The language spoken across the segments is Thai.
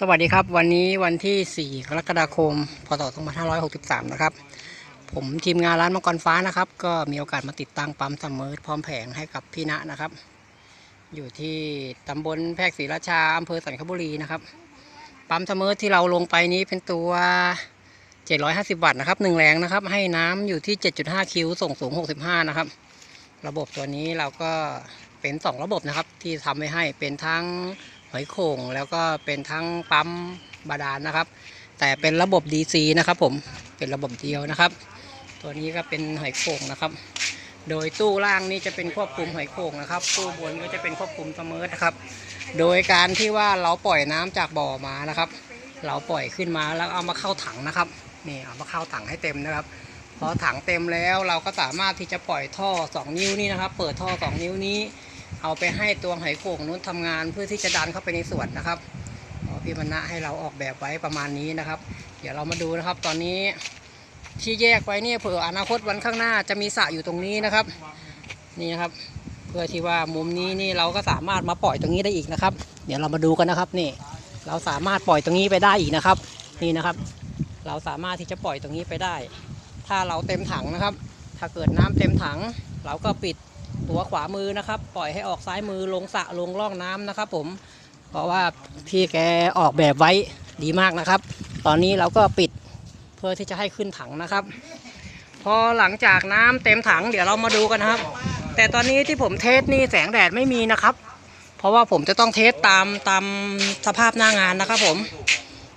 สวัสดีครับ วันนี้วันที่ 4 กรกฎาคม พศ 2563 นะครับ ผมทีมงานร้านมังกรฟ้านะครับ ก็มีโอกาสมาติดตั้งปั๊มซัมอพร้อมแผงให้กับพี่ณนะครับ อยู่ที่ตำบลแพรกศรีราชาอำเภอสันคบุรีนะครับ ปั๊มซัมอที่เราลงไปนี้เป็นตัว 750 วัตต์นะครับหนึ่งแรงนะครับ ให้น้ำอยู่ที่ 7.5 คิว ส่งสูง 65 นะครับ ระบบตัวนี้เราก็เป็น 2 ระบบนะครับ ที่ทำไว้ให้เป็นทั้ง หอยโข่งแล้วก็เป็นทั้งปั๊มบาดาลนะครับ แต่เป็นระบบ DC นะครับผมเป็นระบบเดียวนะครับ ตัวนี้ก็เป็นหอยโข่งนะครับ โดยตู้ล่างนี่จะเป็นควบคุมหอยโข่งนะครับตู้บนก็จะเป็นควบคุมเสมอนะครับ โดยการที่ว่าเราปล่อยน้ำจากบ่อมานะครับ เราปล่อยขึ้นมาแล้วเอามาเข้าถังนะครับนี่เอามาเข้าถังให้เต็มนะครับพอถังเต็มแล้วเราก็สามารถที่จะปล่อยท่อ 2 นิ้วนี่นะครับ เปิดท่อ 2 นิ้วนี้ เอาไปให้ตัวไหโข่งนู้นทำงานเพื่อที่จะดันเข้าไปในสวนนะครับพี่มณะให้เราออกแบบไว้ประมาณนี้นะครับ เดี๋ยวเรามาดูนะครับ ตอนนี้ที่แยกไว้เนี่ยเผื่ออนาคตวันข้างหน้าจะมีสระอยู่ตรงนี้นะครับ นี่นะครับ เพื่อที่ว่ามุมนี้นี่เราก็สามารถมาปล่อยตรงนี้ได้อีกนะครับ เดี๋ยวเรามาดูกันนะครับนี่ เราสามารถปล่อยตรงนี้ไปได้อีกนะครับ นี่นะครับ เราสามารถที่จะปล่อยตรงนี้ไปได้ ถ้าเราเต็มถังนะครับ ถ้าเกิดน้ำเต็มถัง เราก็ปิด ตัวขวามือนะครับ ปล่อยให้ออกซ้ายมือลงสระลงร่องน้ำนะครับ ผม เพราะว่าพี่แกออกแบบไว้ดีมากนะครับ ตอนนี้เราก็ปิดเพื่อที่จะให้ขึ้นถังนะครับ พอหลังจากน้ำเต็มถังเดี๋ยวเรามาดูกันนะครับ แต่ตอนนี้ที่ผมเทสนี่แสงแดดไม่มีนะครับ เพราะว่าผมจะต้องเทสตามตามสภาพหน้างานนะครับ ผม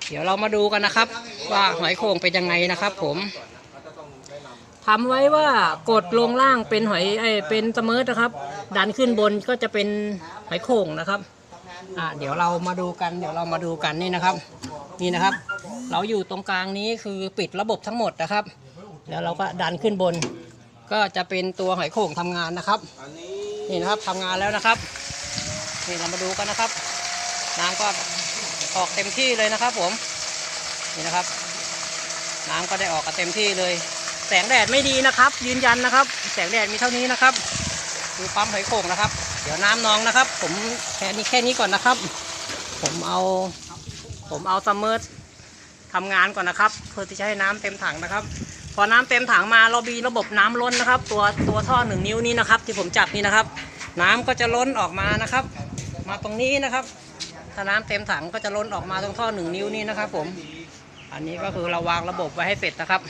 เดี๋ยวเรามาดูกันนะครับ ว่าหอยโข่งเป็นยังไงนะครับ ผม ทำไว้ว่ากดลงล่างเป็นหอยเอเป็นสมิร์ทนะครับ ดันขึ้นบนก็จะเป็นหอยโข่งนะครับอ่าเดี๋ยวเรามาดูกัน เดี๋ยวเรามาดูกันนี่นะครับ นี่นะครับ เราอยู่ตรงกลางนี้คือปิดระบบทั้งหมดนะครับ แล้วเราก็ดันขึ้นบน ก็จะเป็นตัวหอยโข่งทำงานนะครับ นี่นะครับทำงานแล้วนะครับ นี่เรามาดูกันนะครับ น้ำก็ออกเต็มที่เลยนะครับผม นี่นะครับ น้ำก็ได้ออกกันเต็มที่เลย แสงแดดไม่ดีนะครับ ยืนยันนะครับ แสงแดดมีเท่านี้นะครับ ดูปั๊มหอยโข่งนะครับ เดี๋ยวน้ำนองนะครับ ผมแค่นี้แค่นี้ก่อนนะครับ ผมเอาผมเอาซัมเมอร์ทำงานก่อนนะครับ เพื่อที่จะให้น้ำเต็มถังนะครับ พอน้ำเต็มถังมาเรามีระบบน้ำล้นนะครับ ตัวตัวท่อหนึ่งนิ้วนี้นะครับ ที่ผมจับนี่นะครับ น้ำก็จะล้นออกมานะครับ มาตรงนี้นะครับ ถ้าน้ำเต็มถังก็จะล้นออกมาตรงท่อหนึ่งนิ้วนี้นะครับ ผม อันนี้ก็คือเราวางระบบไว้ให้เสร็จนะครับ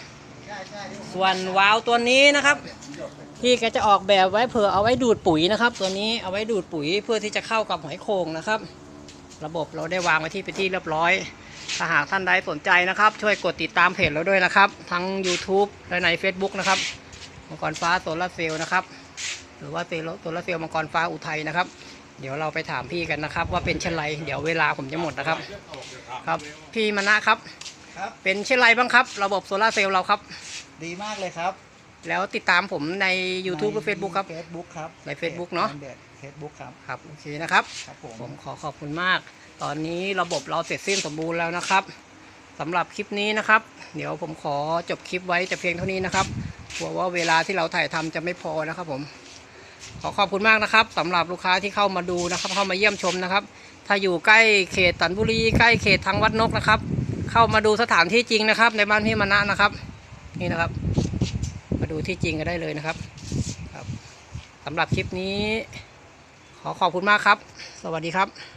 ส่วนวาล์วตัวนี้นะครับพี่แกจะออกแบบไว้เผื่อเอาไว้ดูดปุ๋ยนะครับ ตัวนี้เอาไว้ดูดปุ๋ยเพื่อที่จะเข้ากับหอยโข่งนะครับ ระบบเราได้วางไว้ที่เป็นที่เรียบร้อย ถ้าหากท่านใดสนใจนะครับ ช่วยกดติดตามเพจเราด้วยนะครับ ทั้ง YouTube และใน Facebook นะครับมังกรฟ้าโซลาเซลล์นะครับ หรือว่าเซลโซลาเซลล์มังกรฟ้าอุทัยนะครับ เดี๋ยวเราไปถามพี่กันนะครับ ว่าเป็นเช่นไรเดี๋ยวเวลาผมจะหมดนะครับ ครับพี่มณะครับ ครับ เป็นเช่นไรบ้างครับ ระบบโซลาร์เซลล์เราครับ ดีมากเลยครับ แล้วติดตามผมใน YouTube หรือ Facebook ครับเฟซบุ๊กครับใน Facebook เนอะ เฟซบุ๊กครับ ครับโอเคนะครับ ครับผม ผมขอขอบคุณมาก ตอนนี้ระบบเราเสร็จสิ้นสมบูรณ์แล้วนะครับสำหรับคลิปนี้นะครับ เดี๋ยวผมขอจบคลิปไว้แต่เพียงเท่านี้นะครับกลัวว่าเวลาที่เราถ่ายทำจะไม่พอนะครับผม ขอขอบคุณมากนะครับสำหรับลูกค้าที่เข้ามาดูนะครับ เข้ามาเยี่ยมชมนะครับ ถ้าอยู่ใกล้เขตสันบุรีใกล้เขตทางวัดนกนะครับ เข้ามาดูสถานที่จริงนะครับ ในบ้านพี่มณะนะครับ นี่นะครับ มาดูที่จริงกันได้เลยนะครับครับสำหรับคลิปนี้ ขอขอบคุณมากครับ สวัสดีครับ